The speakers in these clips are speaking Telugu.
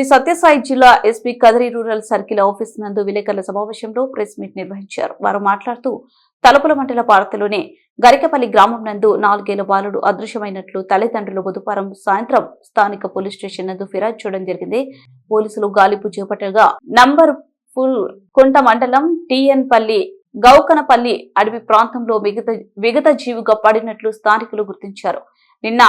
Sri Sathya Sai SP Kadiri rural circle office నందు విలేకరుల సమావేశంలో ప్రెస్ మీట్ నిర్వహించారు. వారు మాట్లాడుతూ తలుపుల మండల పార్తలోనే గరికపల్లి గ్రామం నందు నాలుగేళ్ళ బాలుడు అదృశ్యమైనట్లు తల్లిదండ్రులు బుధవారం సాయంత్రం స్థానిక పోలీస్ స్టేషన్ నందు ఫిర్యాదు చేయడం జరిగింది. పోలీసులు గాలింపు చేపట్టగా నంబర్ ఫుల్ కుంట మండలం టిఎన్పల్లి గౌకనపల్లి అడవి ప్రాంతంలో విగత విగత జీవిగా పడినట్లు స్థానికులు గుర్తించారు. నిన్న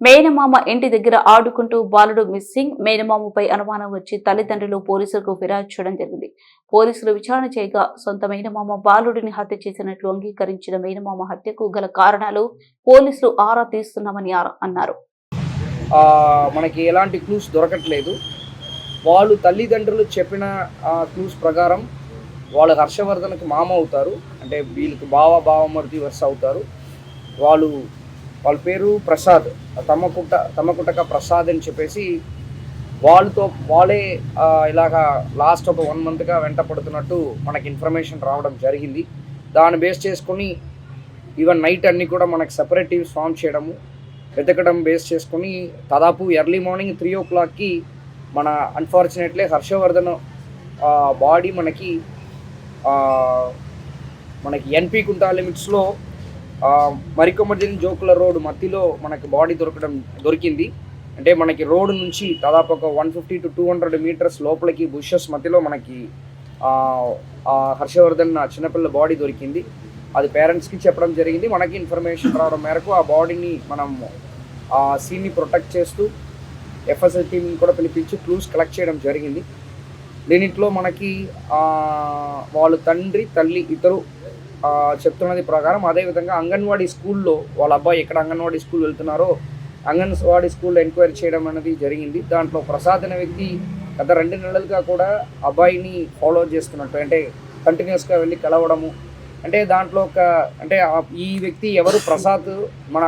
మేనమామ ఇంటి దగ్గర ఆడుకుంటూ బాలుడు మిస్సింగ్ మేనమామపై అనుమానం వచ్చి తల్లిదండ్రులు పోలీసులకు ఫిర్యాదు చేయడం జరిగింది. పోలీసులు విచారణ చేయగా సొంత మేనమామ బాలుడిని హత్య చేసినట్లు అంగీకరించిన మేనమామ హత్యకు గల కారణాలు పోలీసులు ఆరా తీస్తున్నామని అన్నారు. మనకి ఎలాంటి క్లూస్ దొరకట్లేదు. వాళ్ళు తల్లిదండ్రులు చెప్పిన క్లూస్ ప్రకారం వాళ్ళు హర్షవర్ధన్కి మామ అవుతారు. అంటే వీళ్ళకి బావ బావమర్ది వర్స్ అవుతారు. వాళ్ళు వాళ్ళ పేరు ప్రసాద్. తమకుట తమకుటక ప్రసాద్ అని చెప్పేసి వాళ్ళతో వాళ్ళే ఇలాగా లాస్ట్ ఒక వన్ మంత్గా వెంట పడుతున్నట్టు మనకి ఇన్ఫర్మేషన్ రావడం జరిగింది. దాన్ని బేస్ చేసుకొని ఈవెన్ నైట్ అన్నీ కూడా మనకి సెపరేట్ టీమ్స్ ఫామ్ చేయడము వెతకడం బేస్ చేసుకొని దాదాపు ఎర్లీ మార్నింగ్ త్రీ ఓ క్లాక్కి మన అన్ఫార్చునేట్లీ హర్షవర్ధన్ బాడీ మనకి మనకి ఎన్పి కుంటా లిమిట్స్లో మరికొమ్మడిని జోకుల రోడ్ మధ్యలో మనకి బాడీ దొరకడం దొరికింది. అంటే మనకి రోడ్ నుంచి దాదాపు ఒక one fifty to two hundred metres లోపలికి బుషెస్ మధ్యలో మనకి హర్షవర్ధన్ చిన్నపిల్ల బాడీ దొరికింది. అది పేరెంట్స్కి చెప్పడం జరిగింది. మనకి ఇన్ఫర్మేషన్ రావడం మేరకు ఆ బాడీని మనం ఆ సీన్ని ప్రొటెక్ట్ చేస్తూ ఎఫ్ఎస్ఎల్ టీంని కూడా పిలిపించి క్లూస్ కలెక్ట్ చేయడం జరిగింది. దీనిట్లో మనకి వాళ్ళ తండ్రి తల్లి ఇద్దరు చెప్తున్నది ప్రకారం అదేవిధంగా అంగన్వాడీ స్కూల్లో వాళ్ళ అబ్బాయి ఎక్కడ అంగన్వాడీ స్కూల్ వెళ్తున్నారో అంగన్వాడీ స్కూల్లో ఎంక్వైరీ చేయడం అనేది జరిగింది. దాంట్లో ప్రసాద్ అనే వ్యక్తి గత రెండు నెలలుగా కూడా అబ్బాయిని ఫాలో చేస్తున్నట్టు అంటే కంటిన్యూస్గా వెళ్ళి కలవడము. అంటే దాంట్లో ఒక అంటే ఈ వ్యక్తి ఎవరు ప్రసాద్ మన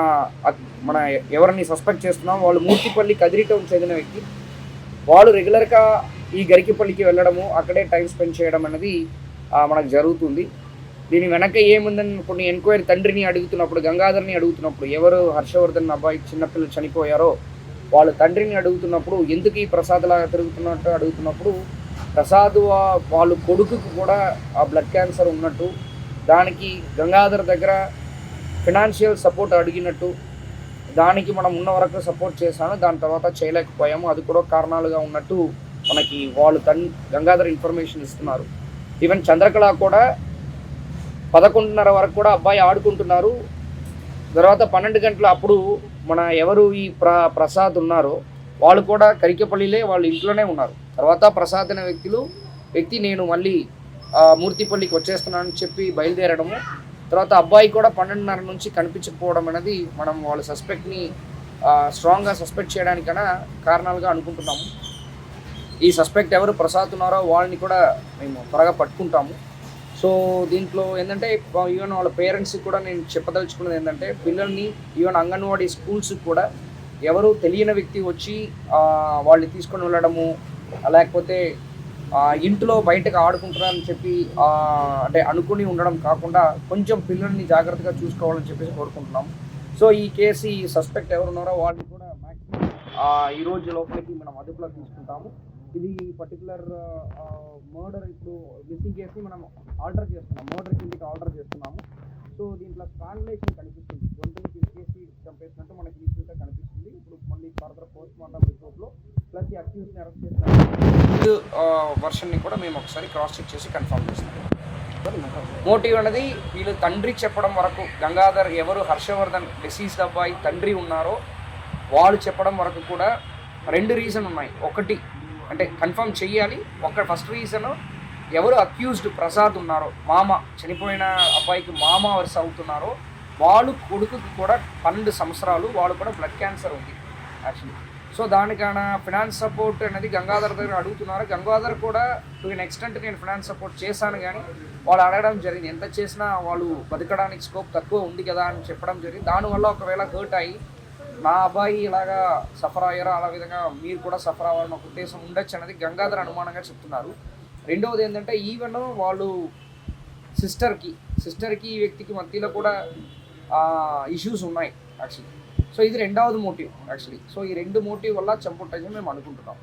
మన ఎవరిని సస్పెక్ట్ చేస్తున్నాం వాళ్ళు మూర్తిపల్లి కదిరిటం చెందిన వ్యక్తి. వాళ్ళు రెగ్యులర్గా ఈ గరికిపల్లికి వెళ్ళడము అక్కడే టైం స్పెండ్ చేయడం అనేది మనకు జరుగుతుంది. దీని వెనక ఏముందని కొన్ని ఎంక్వైరీ తండ్రిని అడుగుతున్నప్పుడు గంగాధర్ని అడుగుతున్నప్పుడు ఎవరు హర్షవర్ధన్ అబ్బాయి చిన్నపిల్లలు చనిపోయారో వాళ్ళ తండ్రిని అడుగుతున్నప్పుడు ఎందుకు ఈ ప్రసాద్ లాగా తిరుగుతున్నట్టు అడుగుతున్నప్పుడు ప్రసాద్ వాళ్ళు వాళ్ళ కొడుకుకు కూడా ఆ బ్లడ్ క్యాన్సర్ ఉన్నట్టు దానికి గంగాధర్ దగ్గర ఫినాన్షియల్ సపోర్ట్ అడిగినట్టు దానికి మనం ఉన్న వరకు సపోర్ట్ చేశాను దాని తర్వాత చేయలేకపోయాము అది కూడా కారణాలుగా ఉన్నట్టు మనకి వాళ్ళు తన్ గంగాధర్ ఇన్ఫర్మేషన్ ఇస్తున్నారు. ఈవెన్ చంద్రకళ కూడా పదకొండున్నర వరకు కూడా అబ్బాయి ఆడుకుంటున్నారు. తర్వాత పన్నెండు గంటల అప్పుడు మన ఎవరు ఈ ప్ర ప్రసాద్ ఉన్నారో వాళ్ళు కూడా కరికెపల్లిలే వాళ్ళ ఇంట్లోనే ఉన్నారు. తర్వాత ప్రసాద్ అనే వ్యక్తులు వ్యక్తి నేను మళ్ళీ మూర్తిపల్లికి వచ్చేస్తున్నానని చెప్పి బయలుదేరడము. తర్వాత అబ్బాయి కూడా పన్నెండున్నర నుంచి కనిపించకపోవడం అనేది మనం వాళ్ళ సస్పెక్ట్ని స్ట్రాంగ్గా సస్పెక్ట్ చేయడానికైనా కారణాలుగా అనుకుంటున్నాము. ఈ సస్పెక్ట్ ఎవరు ప్రసాద్ ఉన్నారో వాళ్ళని కూడా మేము త్వరగా పట్టుకుంటాము. సో దీంట్లో ఏంటంటే ఈవెన్ వాళ్ళ పేరెంట్స్కి కూడా నేను చెప్పదలుచుకున్నది ఏంటంటే పిల్లల్ని ఈవెన్ అంగన్వాడీ స్కూల్స్కి కూడా ఎవరు తెలియని వ్యక్తి వచ్చి వాళ్ళని తీసుకొని వెళ్ళడము లేకపోతే ఇంట్లో బయటకు ఆడుకుంటున్నారని చెప్పి అంటే అనుకుని ఉండడం కాకుండా కొంచెం పిల్లల్ని జాగ్రత్తగా చూసుకోవాలని చెప్పేసి కోరుకుంటున్నాం. సో ఈ కేసు ఈ సస్పెక్ట్ ఎవరు ఉన్నారో వాళ్ళని కూడా మ్యాక్సిమం ఈ రోజు లోపలికి మనం అదుపులో తీసుకుంటాము. ఇది పర్టికులర్ మర్డర్ ఇప్పుడు మిస్సింగ్ కేసుని మనం ఆర్డర్ చేస్తున్నాం. మర్డర్ కిందకి ఆర్డర్ చేస్తున్నాము. సో దీంట్లో స్ట్రాంగులేషన్ కనిపిస్తుంది. గొంతుని తీసుకేసి చంపేసినట్టు మనకి విజువల్గా కనిపిస్తుంది. ఇప్పుడు మళ్ళీ ఫర్దర్ పోస్ట్ మార్టం రిపోర్ట్లో ప్లస్ ఈ అక్యూస్ని అరెస్ట్ చేసిన వర్షన్ని కూడా మేము ఒకసారి క్రాస్ చెక్ చేసి కన్ఫర్మ్ చేస్తాం. మోటివ్ అనేది వీళ్ళు తండ్రి చెప్పడం వరకు గంగాధర్ ఎవరు హర్షవర్ధన్ డిసీజ్డ్ అబ్బాయి తండ్రి ఉన్నారో వాళ్ళు చెప్పడం వరకు కూడా రెండు రీజన్ ఉన్నాయి. ఒకటి అంటే కన్ఫర్మ్ చెయ్యాలి. ఒక ఫస్ట్ రీజన్ ఎవరు అక్యూజ్డ్ ప్రసాద్ ఉన్నారో మామ చనిపోయిన అబ్బాయికి మామ వరుస అవుతున్నారో వాళ్ళు కొడుకుకి కూడా పన్నెండు సంవత్సరాలు వాళ్ళు కూడా బ్లడ్ క్యాన్సర్ ఉంది యాక్చువల్లీ సో దానికైనా ఫినాన్స్ సపోర్ట్ అనేది గంగాధర్ దగ్గర అడుగుతున్నారు. గంగాధర్ కూడా టు ఎన్ ఎక్స్టెంట్ నేను ఫినాన్స్ సపోర్ట్ చేశాను కానీ వాళ్ళు అడగడం జరిగింది. ఎంత చేసినా వాళ్ళు బతకడానికి స్కోప్ తక్కువ ఉంది కదా అని చెప్పడం జరిగింది. దానివల్ల ఒకవేళ హర్ట్ అయ్యి నా అబ్బాయి ఇలాగా సఫర్ అయ్యారో? అలా విధంగా మీరు కూడా సఫర్ అవ్వాలని ఒక ఉద్దేశం ఉండొచ్చు అనేది గంగాధర్ అనుమానంగా చెప్తున్నారు. రెండవది ఏంటంటే ఈవెన్ వాళ్ళు సిస్టర్కి సిస్టర్కి ఈ వ్యక్తికి మధ్యలో కూడా ఇష్యూస్ ఉన్నాయి యాక్చువల్లీ సో ఇది రెండవది మోటివ్ యాక్చువల్లీ సో ఈ రెండు మోటివ్ వల్ల చంపుంటాయని మేము అనుకుంటున్నాం.